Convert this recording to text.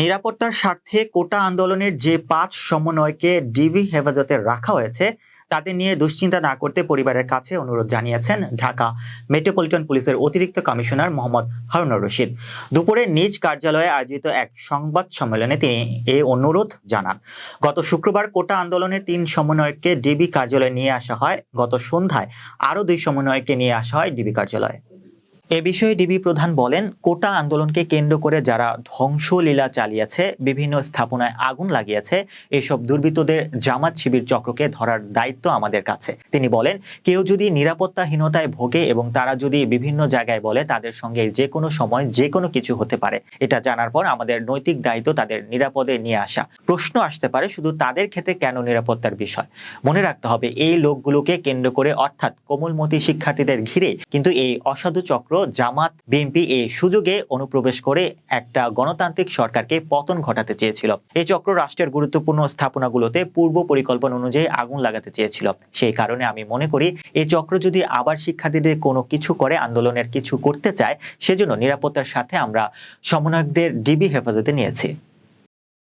নিরাপত্তার স্বার্থে কোটা আন্দোলনের যে পাঁচ সমন্বয়কে ডিবি হেফাজতে রাখা হয়েছে, তাদের নিয়ে দুশ্চিন্তা না করতে পরিবারের কাছে অনুরোধ জানিয়েছেন ঢাকা মেট্রোপলিটন পুলিশের অতিরিক্ত কমিশনার মোহাম্মদ হারুনুর রশিদ। দুপুরে নিজ কার্যালয়ে আয়োজিত এক সংবাদ সম্মেলনে তিনি এ অনুরোধ জানান। গত শুক্রবার কোটা আন্দোলনের তিন সমন্বয়ককে ডিবি কার্যালয়ে নিয়ে আসা হয়। গত সন্ধ্যায় আরও দুই সমন্বয়ককে নিয়ে আসা হয় ডিবি কার্যালয়ে। এ বিষয়ে ডিবি প্রধান বলেন, কোটা আন্দোলনকে কেন্দ্র করে যারা ধ্বংসলীলা চালিয়েছে, বিভিন্ন স্থাপনায় আগুন লাগিয়েছে, এসব দুর্বৃত্তদের জামাত শিবির চক্রকে ধরার দায়িত্ব আমাদের কাছে। তিনি বলেন, কেউ যদি নিরাপত্তাহীনতায় ভোগে এবং তারা যদি বিভিন্ন জায়গায় বলে, তাদের সঙ্গে যে কোনো সময় যে কোনো কিছু হতে পারে। এটা জানার পর আমাদের নৈতিক দায়িত্ব তাদের নিরাপদে নিয়ে আসা। প্রশ্ন আসতে পারে, শুধু তাদের ক্ষেত্রে কেন নিরাপত্তার বিষয়? মনে রাখতে হবে, এই লোকগুলোকে কেন্দ্র করে, অর্থাৎ কোমলমতি শিক্ষার্থীদের ঘিরে, কিন্তু এই অসাধু চক্র জামাত বিএনপি এই সুযোগে অনুপ্রবেশ করে একটা গণতান্ত্রিক সরকারকে পতন ঘটাতে চেয়েছিল। এই চক্র রাষ্ট্রের গুরুত্বপূর্ণ স্থাপনাগুলোতে পূর্ব পরিকল্পনা অনুযায়ী আগুন লাগাতে চেয়েছিল। সেই কারণে আমি মনে করি এই চক্র যদি আবার শিক্ষার্থীদের কোনো কিছু করে, আন্দোলনের কিছু করতে চায়, সেজন্য নিরাপত্তার সাথে আমরা সমন্বয়কদের ডিবি হেফাজতে নিয়েছি।